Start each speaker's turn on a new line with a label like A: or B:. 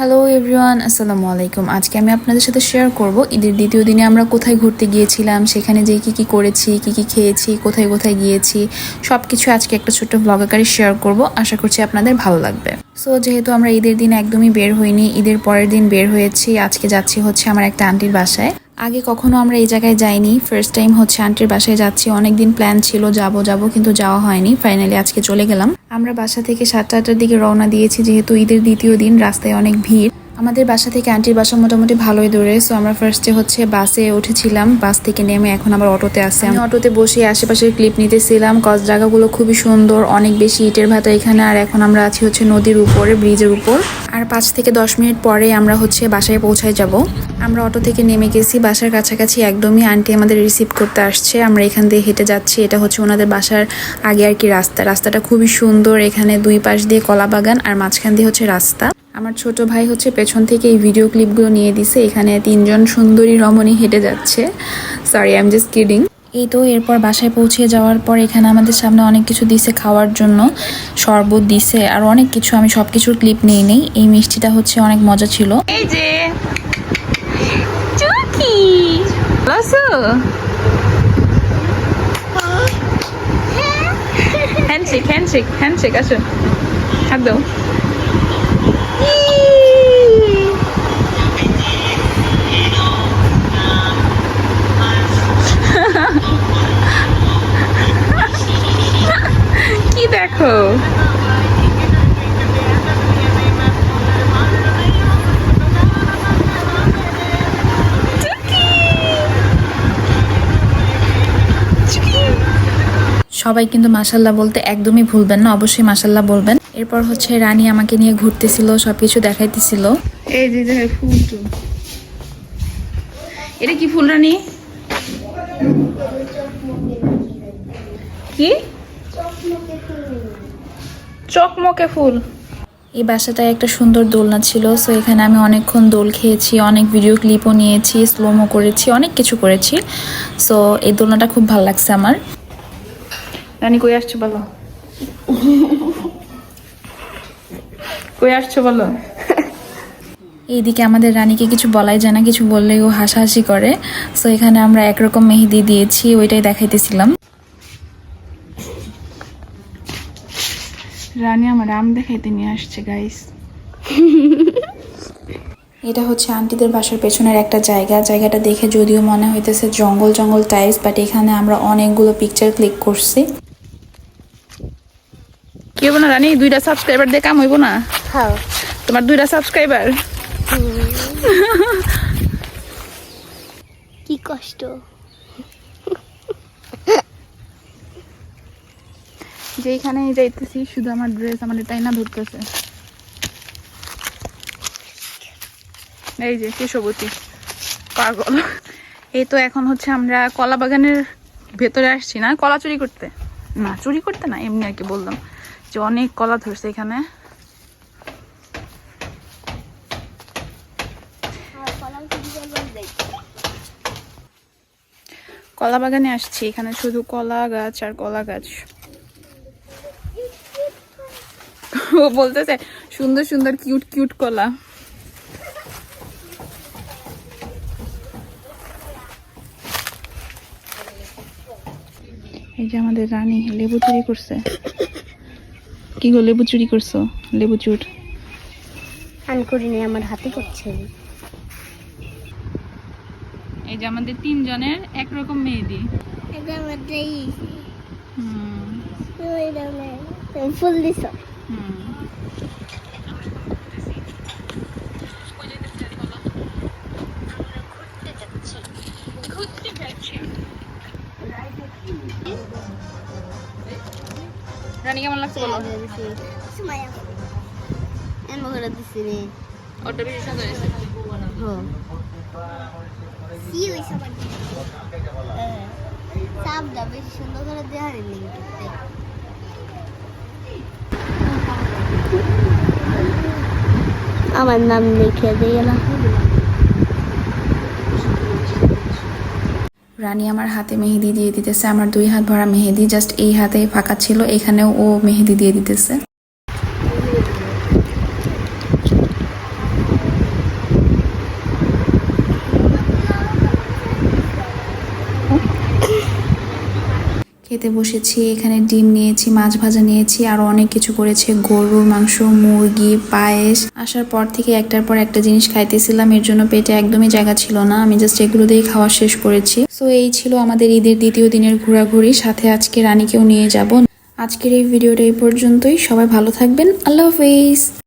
A: Hello everyone আসসালামু আলাইকুম আজকে আমি আপনাদের সাথে শেয়ার করব। ঈদের দ্বিতীয় দিনে আমরা কোথায় ঘুরতে গিয়েছিলাম, সেখানে যে কি কি করেছি, কি কি খেয়েছি, কোথায় কোথায় গিয়েছি সব কিছু আজকে একটা ছোট্ট ব্লগ আকারে শেয়ার করব। আশা করছি আপনাদের ভালো লাগবে। সো যেহেতু আমরা ঈদের দিন একদমই বের হইনি, ঈদের পরের দিন বের হয়েছি, আজকে যাচ্ছি হচ্ছে আমার একটা আন্টির বাসায়। আগে কখনো আমরা এই জায়গায় যাইনি। ফার্স্ট টাইম হচ্ছে আন্টির বাসায় যাচ্ছি। অনেকদিন প্ল্যান ছিল, যাব যাব, কিন্তু যাওয়া হয়নি। ফাইনালি আজকে চলে গেলাম। আমরা বাসা থেকে সাতটা আটটার দিকে রওনা দিয়েছি, যেহেতু ঈদের দ্বিতীয় দিন, রাস্তায় অনেক ভিড়। আমাদের বাসা থেকে আন্টির বাসা মোটামুটি ভালোই দূরে। সো আমরা ফার্স্টে হচ্ছে বাসে উঠেছিলাম। বাস থেকে নেমে এখন আবার অটোতে আসে আমি অটোতে বসে আশেপাশের ক্লিপ নিতেছিলাম। কজ জায়গাগুলো খুবই সুন্দর, অনেক বেশি ইটের ভাতা এখানে। আর এখন আমরা আছি হচ্ছে নদীর উপরে ব্রিজের উপর। আর পাঁচ থেকে দশ মিনিট পরে আমরা হচ্ছে বাসায় পৌঁছায় যাব। আমরা অটো থেকে নেমে গেছি, বাসার কাছাকাছি একদমই আন্টি আমাদের রিসিভ করতে আসছে। আমরা এখান দিয়ে হেঁটে যাচ্ছি, এটা হচ্ছে ওনাদের বাসার আগে আর কি রাস্তা। রাস্তাটা খুবই সুন্দর, এখানে দুই পাশ দিয়ে কলা বাগান আর মাঝখান দিয়ে হচ্ছে রাস্তা। আমার ছোট ভাই হচ্ছে পেছন থেকে এই ভিডিও ক্লিপগুলো নিয়ে দিছে, এখানে তিনজন সুন্দরী রমণী হেঁটে যাচ্ছে। Sorry I am just kidding এই তো এরপর বাসায় পৌঁছে যাওয়ার পর এখানে আমাদের সামনে অনেক কিছু দিছে খাওয়ার জন্য। শরবত দিছে আর অনেক কিছু, আমি সব কিছুর ক্লিপ নিয়ে নেই। এই মিষ্টিটা হচ্ছে অনেক মজা ছিল।
B: এই যে। হ্যান্ডশেক হ্যান্ডশেক হ্যান্ডশেক আসুন হাত
A: সবাই কিন্তু মাসাল্লাহ বলতে একদমই ভুলবেন না অবশ্যই মাসাল্লাহ বলবেন। এরপর হচ্ছে রানী আমাকে নিয়ে ঘুরতেছিল সবকিছু দেখাইতেছিল।
B: এই যে ফুল এটা কি ফুল রানী? কি? চকমকে ফুল।
A: এই বাসাটায় একটা সুন্দর দোলনা ছিল সো এখানে আমি অনেকক্ষণ দোল খেয়েছি অনেক ভিডিও ক্লিপও নিয়েছি স্লোমো করেছি অনেক কিছু করেছি। সো এই দোলনাটা খুব ভালো লাগছে আমার।
B: রানী কই আসছো বলো? কই আসছো বলো?
A: এইদিকে আমাদের রানীকে কিছু বলাই যায় না কিছু বললেই ও হাসাহাসি করে। সো এখানে আমরা একরকম মেহেদি দিয়েছি ওইটাই দেখাইতেছিলাম।
B: রানী আমার আম দেখাইতে নিয়ে আসছে গাইস
A: এটা হচ্ছে আন্টিদের বাসার পেছনের একটা জায়গা। জায়গাটা দেখে যদিও মনে হইতেছে জঙ্গল জঙ্গল টাইপস বাট এখানে আমরা অনেকগুলো পিকচার ক্লিক করছি।
B: কি হব না রানী? দুইটা সাবস্ক্রাইবার দিয়ে কাম হইব না?
C: হ্যাঁ।
B: তোমার দুইটা সাবস্ক্রাইবার
C: কি কষ্ট।
B: যেইখানে যাইতেছি শুধু আমার ড্রেস আমার এটাই না ধরতেছে। এই যে কেশবতী পাগল। এই তো এখন হচ্ছে আমরা কলা বাগানের ভেতরে আসছি না? কলা চুরি করতে? না চুরি করতে না এমনি আর কি বললাম। যে অনেক কলা ধরছে এখানে। কলা বাগানে আসছি, এখানে শুধু কলা গাছ আর কলা গাছ। ও বলতেছে, সুন্দর সুন্দর কিউট কিউট কলা। এই যে আমাদের রানী লেবু চুরি করছে। কি গো লেবু চুরি করছ? লেবু চুর।
C: আন করিনি আমার হাতে করছে।
B: এই যে আমাদের তিনজনের একরকম মেহেদি।
C: ফুল দিছ?
B: হুম। রানী কেমন লাগছে বলো?
C: রে।
B: ওটা বেশি সাজা হয়েছে।
C: হ্যাঁ। কি। হইছে আমার বেশি সুন্দর করে দেওয়া হয়নি আমার নাম লিখে দিয়ে গেলাম।
A: রানী আমার হাতে মেহেদি দিয়ে দিতেছে, আমার দুই হাত ভরা মেহেদি জাস্ট এই হাতে ফাঁকা ছিল, এখানেও ও মেহেদি দিয়ে দিতেছে। খেতে বসেছি, এখানে ডিম নিয়েছি, মাছ ভাজা নিয়েছি, আরও অনেক কিছু করেছে গরুর মাংস, মুরগি, পায়েস। আসার পর থেকে একটার পর একটা জিনিস খাইতেছিলাম, এর জন্য পেটে একদমই জায়গা ছিল না, আমি জাস্ট এগুলো দিয়ে খাওয়া শেষ করেছি। সো এই ছিল আমাদের ঈদের দ্বিতীয় দিনের ঘোরাঘুরি, সাথে আজকে রানীকেও নিয়ে যাব। আজকের এই ভিডিওটা এই পর্যন্তই, সবাই ভালো থাকবেন, আল্লাহ হাফিজ।